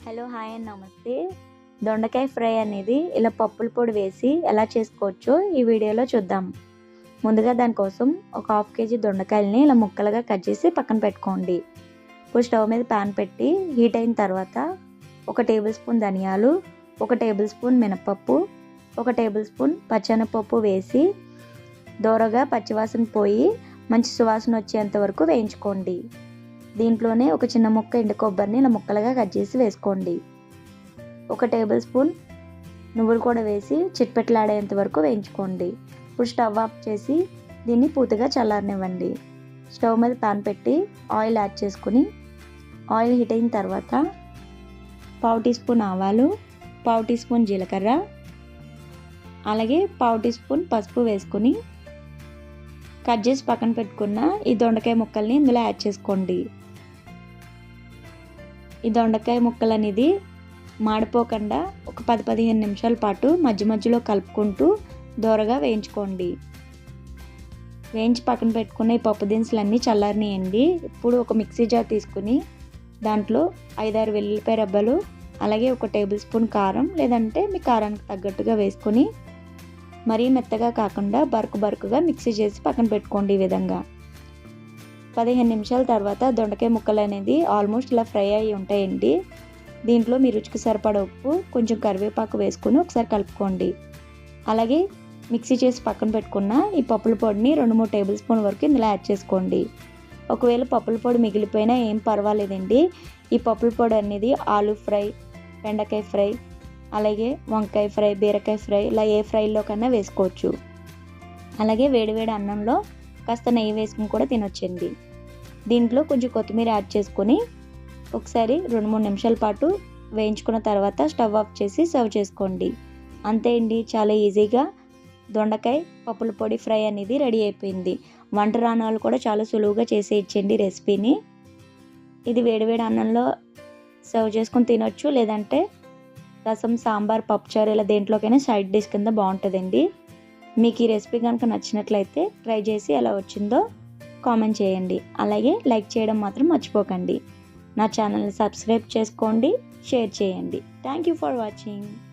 Hello hi and నమస్తే. దొండకాయ fry అనేది ఇలా పప్పుల పొడి వేసి ఎలా చేసుకోవచ్చో ఈ వీడియోలో చూద్దాం. ముందుగా దానికోసం ఒక హాఫ్ కేజీ దొండకాయలని ఇలా ముక్కలుగా కట్ చేసి పక్కన పెట్టుకోండి. ఇప్పుడు స్టవ్ మీద ప్యాన్ పెట్టి హీట్ అయిన తర్వాత ఒక టేబుల్ స్పూన్ ధనియాలు ఒక టేబుల్ స్పూన్ మినపప్పు ఒక టేబుల్ స్పూన్ పచ్చెనపప్పు వేసి దోరగా పచ్చివాసన పోయి మంచి సువాసన వచ్చేంత వరకు వేయించుకోండి. దీంట్లోనే ఒక చిన్న ముక్క ఎండు కొబ్బరిని ఇలా ముక్కలుగా కట్ చేసి వేసుకోండి. ఒక టేబుల్ స్పూన్ నువ్వులు కూడా వేసి చిట్పెట్లాడేంత వరకు వేయించుకోండి. ఇప్పుడు స్టవ్ ఆఫ్ చేసి దీన్ని పూర్తిగా చల్లారనివ్వండి. స్టవ్ మీద పాన్ పెట్టి ఆయిల్ యాడ్ చేసుకుని ఆయిల్ హీట్ అయిన తర్వాత పావు టీ స్పూన్ ఆవాలు పావు టీ స్పూన్ జీలకర్ర అలాగే పావు టీ స్పూన్ పసుపు వేసుకుని కట్ చేసి పక్కన పెట్టుకున్న ఈ దొండకాయ ముక్కల్ని ఇందులో యాడ్ చేసుకోండి. ఈ దొండకాయ ముక్కలు అనేది మాడిపోకుండా ఒక పది పదిహేను నిమిషాల పాటు మధ్య మధ్యలో కలుపుకుంటూ దోరగా వేయించుకోండి. వేయించి పక్కన పెట్టుకున్న ఈ పప్పు దినుసులు అన్నీ చల్లారనియండి. ఇప్పుడు ఒక మిక్సీ జార్ తీసుకుని దాంట్లో ఐదారు వెల్లుల్లిపాయ రబ్బలు అలాగే ఒక టేబుల్ స్పూన్ కారం లేదంటే మీ కారానికి తగ్గట్టుగా వేసుకొని మరీ మెత్తగా కాకుండా బరుకు బరుకుగా మిక్సీ చేసి పక్కన పెట్టుకోండి ఈ విధంగా. పదిహేను నిమిషాల తర్వాత దొండకాయ ముక్కలు అనేది ఆల్మోస్ట్ ఇలా ఫ్రై అయ్యి ఉంటాయండి. దీంట్లో మీ రుచికి సరిపడ ఉప్పు కొంచెం కరివేపాకు వేసుకుని ఒకసారి కలుపుకోండి. అలాగే మిక్సీ చేసి పక్కన పెట్టుకున్న ఈ పప్పుల పొడిని రెండు మూడు టేబుల్ స్పూన్ వరకు ఇందులో యాడ్ చేసుకోండి. ఒకవేళ పప్పుల పొడి మిగిలిపోయినా ఏం పర్వాలేదండి. ఈ పప్పుల పొడి అనేది ఆలు ఫ్రై బెండకాయ ఫ్రై అలాగే వంకాయ ఫ్రై బీరకాయ ఫ్రై ఇలా ఏ ఫ్రైలో కన్నా వేసుకోవచ్చు. అలాగే వేడివేడి అన్నంలో కాస్త నెయ్యి వేసుకుని కూడా తినొచ్చండి. దీంట్లో కొంచెం కొత్తిమీర యాడ్ చేసుకొని ఒకసారి రెండు మూడు నిమిషాల పాటు వేయించుకున్న తర్వాత స్టవ్ ఆఫ్ చేసి సర్వ్ చేసుకోండి. అంతే అండి చాలా ఈజీగా. దొండకాయ పప్పుల పొడి ఫ్రై అనేది రెడీ అయిపోయింది. వంట రాణాలు కూడా చాలా సులువుగా చేసి ఇచ్చండి రెసిపీని. ఇది వేడివేడి అన్నంలో సర్వ్ చేసుకొని తినొచ్చు లేదంటే రసం సాంబార్ పప్పుచారు ఇలా దేంట్లోకైనా సైడ్ డిష్ కింద బాగుంటుందండి. మీకు ఈ రెసిపీ కనుక నచ్చినట్లయితే ట్రై చేసి ఎలా వచ్చిందో కామెంట్ చేయండి. అలాగే లైక్ చేయడం మాత్రం మర్చిపోకండి. నా ఛానల్ని సబ్స్క్రైబ్ చేసుకోండి షేర్ చేయండి. Thank you for watching.